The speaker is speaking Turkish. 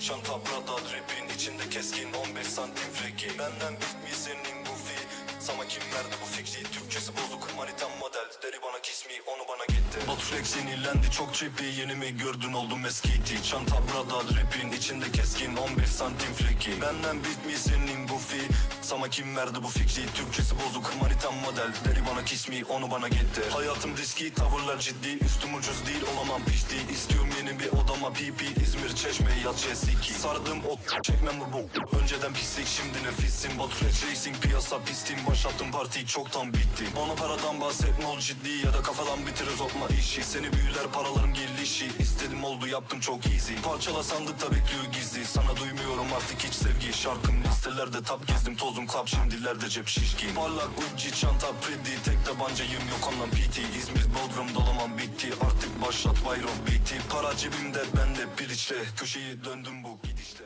Çanta Prada Rapin içinde keskin 15 santim freki. Benden bitmiyor senin bu fi. Sana kim verdi bu fikri? Türkçesi bozuk manitam model. Deri bana kiss me onu bana gitti Botflex sinirlendi çok çipi Yeni mi gördün oldum eskiydi Çanta Prada Rapin içinde keskin 15 santim freki. Benden bitmiyor senin bu fi. Sana kim verdi bu fikri? Türkçesi bozuk manitam model. Deri bana kiss me onu bana gitti Hayatım riski tavırlar ciddi. Üstüm ucuz değil olamam pişti. İstiyorum PP İzmir Çeşme yat J2 Sardım o çekmem bu? Önceden pislik şimdi nefisim Botflex Racing piyasa pistim. Başlattım partiyi çoktan bitti. Bana paradan bahsetme ol ciddi Ya da kafadan bitir uzatma işi. Seni büyüler paralarım gelişi. İstedim oldu yaptım çok easy. Parçala sandıkta bekliyor gizli. Sana duymuyorum artık hiç sevgi. Şarkım listelerde tap gezdim Tozum klap şimdilerde cep şişkin. Parlak Gucci çanta Predi Tek tabancayım yok ondan PT başlat bayram. Bitti para cebimde ben de bir içte Köşeyi döndüm bu gidişte